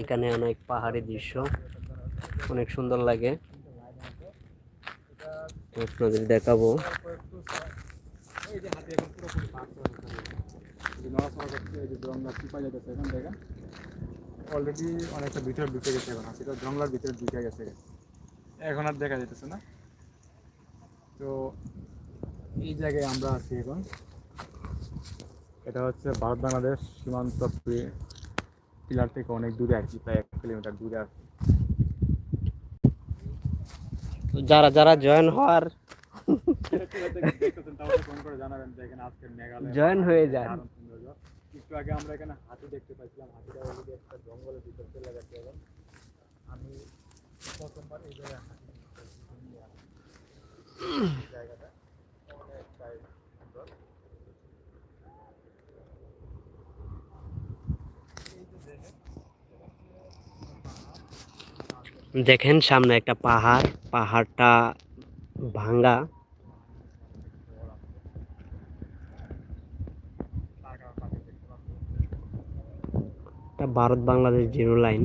এখানে অনেক পাহাড়ি দৃশ্য, অনেক সুন্দর লাগে। আপনাদের দেখাবো। অলরেডি অনেকটা ভিতরে ঢুকে গেছে এখন হাতিটা জঙ্গলার ভিতরে ঢুকে গেছে। এখন আর দেখা যাইতেছে না। তো এই জায়গায় আমরা আছি এখন। এটা হচ্ছে ভারত বাংলাদেশ সীমান্ত পিলার থেকে অনেক দূরে কি প্রায় এক কিলোমিটার দূরে আছে তো যারা যারা জয়েন হওয়ার জয়েন হয়ে যান। একটু আগে আমরা এখানে হাতি দেখতে পাইছিলাম হাতিটা অলরেডি একটা জঙ্গলের ভিতর চলে গেছে এবং আমি প্রথমবার এই জায়গায় হাতি দেখতে পাইছি। এই জায়গাটা অনেকটাই সুন্দর দেখেন সামনে একটা পাহাড় পাহাড়টা ভাঙ্গা। ভারত বাংলাদেশ জিরো লাইন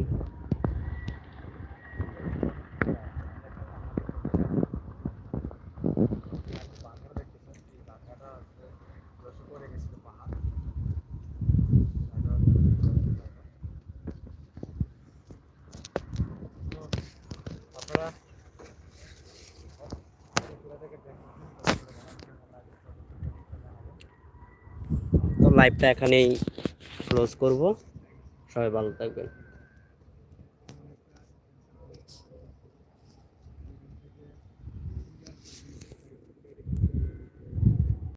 বাংলা দেখতেছেন এই বাংলাটা হচ্ছে ধসে পড়ে গেছিল পাহাড় তো আপনারা তো লাইভটা এখানেই ক্লোজ করব। সবাই ভালো থাকবেন।